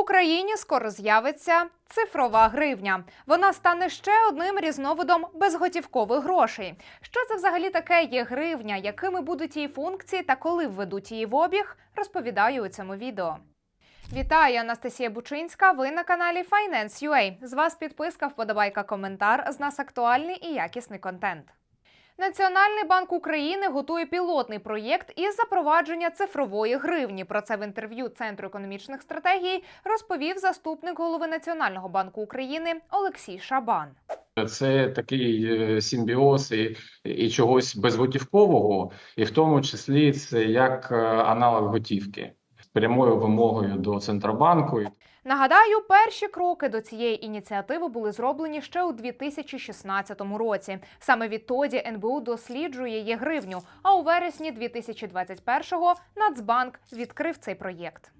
Україні скоро з'явиться цифрова гривня. Вона стане ще одним різновидом безготівкових грошей. Що це взагалі таке є гривня, якими будуть її функції та коли введуть її в обіг, розповідаю у цьому відео. Вітаю, Анастасія Бучинська. Ви на каналі Finance.ua. З вас підписка, вподобайка, коментар. З нас актуальний і якісний контент. Національний банк України готує пілотний проєкт із запровадження цифрової гривні. Про це в інтерв'ю Центру економічних стратегій розповів заступник голови Національного банку України Олексій Шабан. Це такий е, симбіоз і, і чогось безготівкового, і в тому числі це як е, аналог готівки прямою вимогою до центробанку. Нагадаю, перші кроки до цієї ініціативи були зроблені ще у 2016 році. Саме відтоді НБУ досліджує є гривню. А у вересні 2021-го Нацбанк відкрив цей проєкт.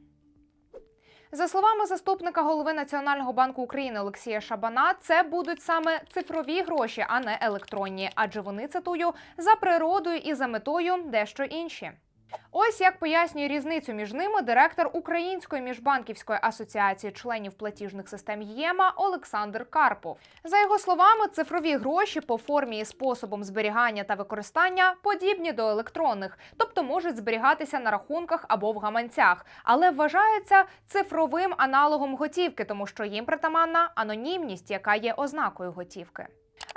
За словами заступника голови Національного банку України Олексія Шабана, це будуть саме цифрові гроші, а не електронні, адже вони цитую за природою і за метою дещо інші. Ось як пояснює різницю між ними директор Української міжбанківської асоціації членів платіжних систем ЄМА Олександр Карпов. За його словами, цифрові гроші по формі і способом зберігання та використання подібні до електронних, тобто можуть зберігатися на рахунках або в гаманцях, але вважаються цифровим аналогом готівки, тому що їм притаманна анонімність, яка є ознакою готівки.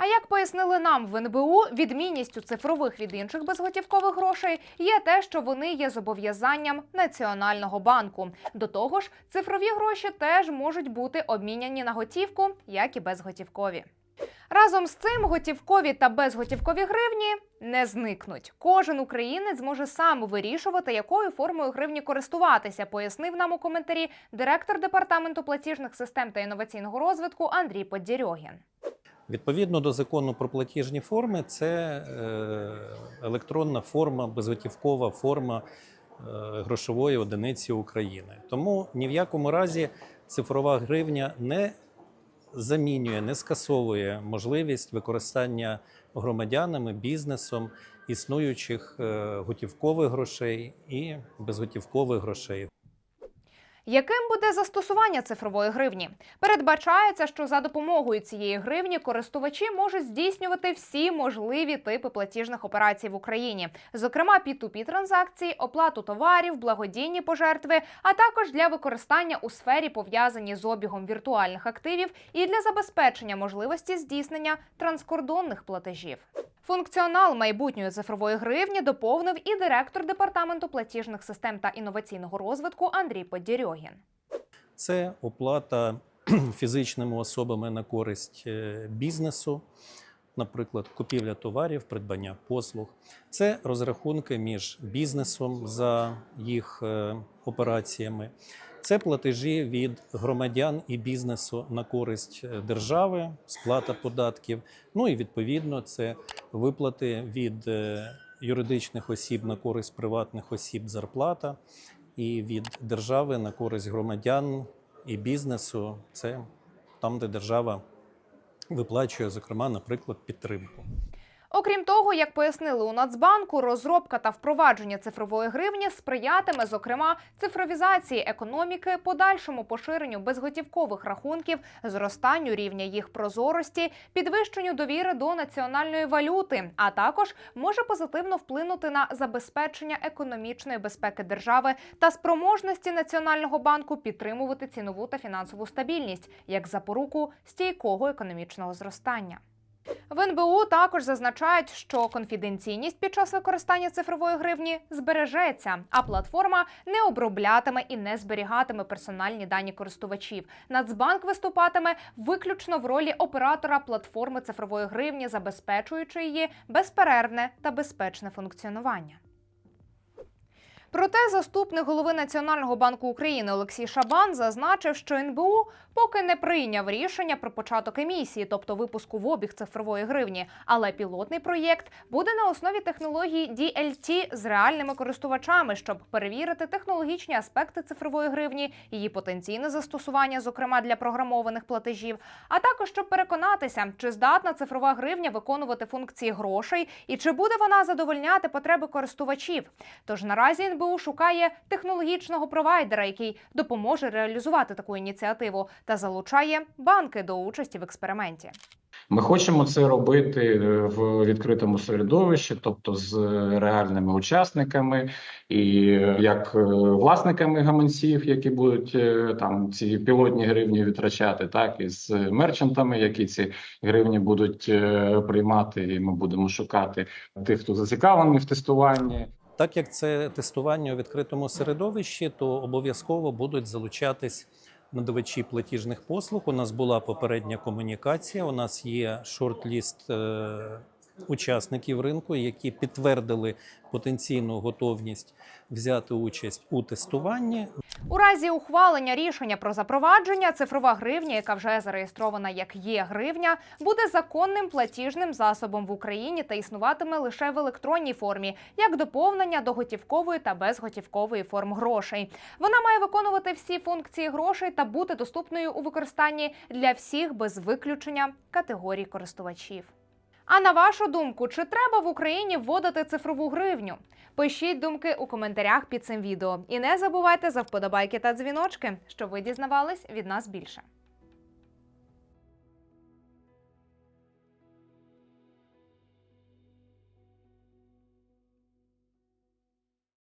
А як пояснили нам в НБУ, відмінністю цифрових від інших безготівкових грошей є те, що вони є зобов'язанням Національного банку. До того ж, цифрові гроші теж можуть бути обміняні на готівку, як і безготівкові. Разом з цим готівкові та безготівкові гривні не зникнуть. Кожен українець зможе сам вирішувати, якою формою гривні користуватися, пояснив нам у коментарі директор департаменту платіжних систем та інноваційного розвитку Андрій Поддірьогін. Відповідно до закону про платіжні форми, це е, електронна форма, безготівкова форма е, грошової одиниці України. Тому ні в якому разі цифрова гривня не замінює, не скасовує можливість використання громадянами, бізнесом існуючих е, готівкових грошей і безготівкових грошей. Яким буде застосування цифрової гривні? Передбачається, що за допомогою цієї гривні користувачі можуть здійснювати всі можливі типи платіжних операцій в Україні, зокрема P2P транзакції, оплату товарів, благодійні пожертви, а також для використання у сфері пов'язані з обігом віртуальних активів і для забезпечення можливості здійснення транскордонних платежів. Функціонал майбутньої цифрової гривні доповнив і директор департаменту платіжних систем та інноваційного розвитку Андрій Поддірьогін. Це оплата фізичними особами на користь е, бізнесу, наприклад, купівля товарів, придбання послуг. Це розрахунки між бізнесом за їх е, операціями. Це платежі від громадян і бізнесу на користь е, держави, сплата податків. Ну і відповідно це виплати від е, юридичних осіб на користь приватних осіб зарплата, і від держави на користь громадян і бізнесу. Це там, де держава виплачує, зокрема, наприклад, підтримку. Окрім того, як пояснили у Нацбанку, розробка та впровадження цифрової гривні сприятиме, зокрема, цифровізації економіки, подальшому поширенню безготівкових рахунків, зростанню рівня їх прозорості, підвищенню довіри до національної валюти, а також може позитивно вплинути на забезпечення економічної безпеки держави та спроможності національного банку підтримувати цінову та фінансову стабільність як запоруку стійкого економічного зростання. В НБУ також зазначають, що конфіденційність під час використання цифрової гривні збережеться, а платформа не оброблятиме і не зберігатиме персональні дані користувачів. Нацбанк виступатиме виключно в ролі оператора платформи цифрової гривні, забезпечуючи її безперервне та безпечне функціонування. Проте заступник голови Національного банку України Олексій Шабан зазначив, що НБУ поки не прийняв рішення про початок емісії, тобто випуску в обіг цифрової гривні. Але пілотний проєкт буде на основі технології DLT з реальними користувачами, щоб перевірити технологічні аспекти цифрової гривні, її потенційне застосування, зокрема для програмованих платежів, а також щоб переконатися, чи здатна цифрова гривня виконувати функції грошей і чи буде вона задовольняти потреби користувачів. Тож наразі НБУ НБУ шукає технологічного провайдера, який допоможе реалізувати таку ініціативу, та залучає банки до участі в експерименті. Ми хочемо це робити е, в відкритому середовищі, тобто з реальними учасниками, і е, як е, власниками гаманців, які будуть е, там ці пілотні гривні витрачати, так і з мерчантами, які ці гривні будуть е, приймати. І ми будемо шукати тих, хто зацікавлений в тестуванні. Так як це тестування у відкритому середовищі, то обов'язково будуть залучатись надавачі платіжних послуг. У нас була попередня комунікація. У нас є шорт-ліст е, учасників ринку, які підтвердили потенційну готовність взяти участь у тестуванні. У разі ухвалення рішення про запровадження цифрова гривня, яка вже зареєстрована як є гривня, буде законним платіжним засобом в Україні та існуватиме лише в електронній формі, як доповнення до готівкової та безготівкової форм грошей. Вона має виконувати всі функції грошей та бути доступною у використанні для всіх без виключення категорій користувачів. А на вашу думку, чи треба в Україні вводити цифрову гривню? Пишіть думки у коментарях під цим відео. І не забувайте за вподобайки та дзвіночки, щоб ви дізнавались від нас більше.